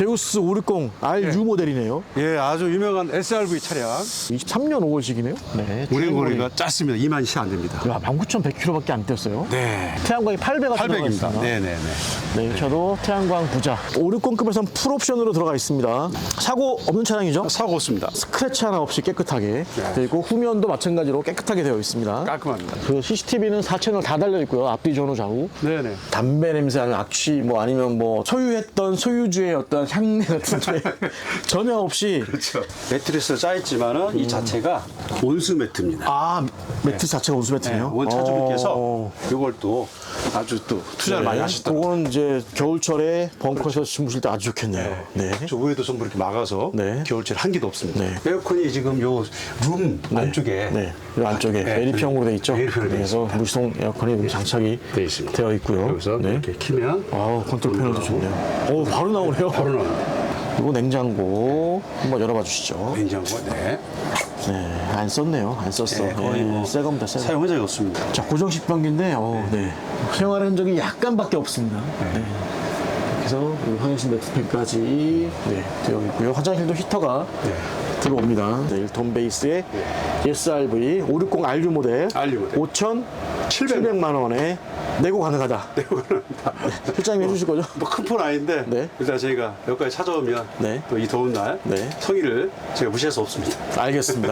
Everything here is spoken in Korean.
제우스 560 RU 모델이네요. 예, 아주 유명한 SRV 차량. 23년 5월식이네요. 네. 운행거리가 짧습니다. 2만 시 안 됩니다. 야, 19,100km밖에 안 뛰었어요. 네. 태양광이 800가 800입니다. 네 네 네. 네, 이 차도 태양광 부자. 560급에선 풀옵션으로 들어가 있습니다. 사고 없는 차량이죠? 사고 없습니다. 스크래치 하나 없이 깨끗하게 네. 그리고 후면도 마찬가지로 깨끗하게 되어 있습니다. 깔끔합니다. 그 CCTV는 4채널 다 달려 있고요. 앞뒤 전후 좌우. 네 네. 담배 냄새 나는 악취 뭐 아니면 뭐 소유했던 소유주의 어떤 향내 같은 게 전혀 없이 그렇죠. 매트리스로 짜있지만은 이 자체가 온수 매트입니다. 아 매트 자체가 온수 네, 매트네요. 원 차주분께서 어. 이걸 또 아주 또 투자를 많이 하시더라고요. 그거는 이제 겨울철에 벙커에서 주무실 때 아주 좋겠네요. 네. 저 위에도 전부 이렇게 막아서 네. 겨울철 한기도 없습니다. 네. 에어컨이 지금 요 룸 안쪽에 네, 이 안쪽에 네, 에리평으로 돼 있죠. 돼 그래서 무시동 에어컨이 여기 장착이 돼 있습니다. 되어 있고요. 여기서 네. 이렇게 키면 아우 컨트롤 패널도 좋네요. 오 바로 나오네요. 바로 나옵니다. 이거 냉장고 한번 열어봐 주시죠. 냉장고 네. 네, 안 썼네요. 안 썼어. 네, 거의 뭐 새 겁니다. 새 거. 사용한 적이 없습니다. 자, 고정식 변기인데, 어, 네. 생활 흔적이 약간밖에 없습니다. 네. 그래서 이 화장실 매트팩까지 네, 되어 있고요. 화장실도 히터가 네. 들어옵니다. 네, 1톤 베이스의 SRV 560 RU 모델 RU 모델. 5,700만 원에 내고 가능하다. 네, 실장님 해주실 거죠? 뭐 큰 폰 아닌데 네. 일단 저희가 여기까지 찾아오면 네. 또 이 더운 날 네. 성의를 제가 무시할 수 없습니다. 알겠습니다.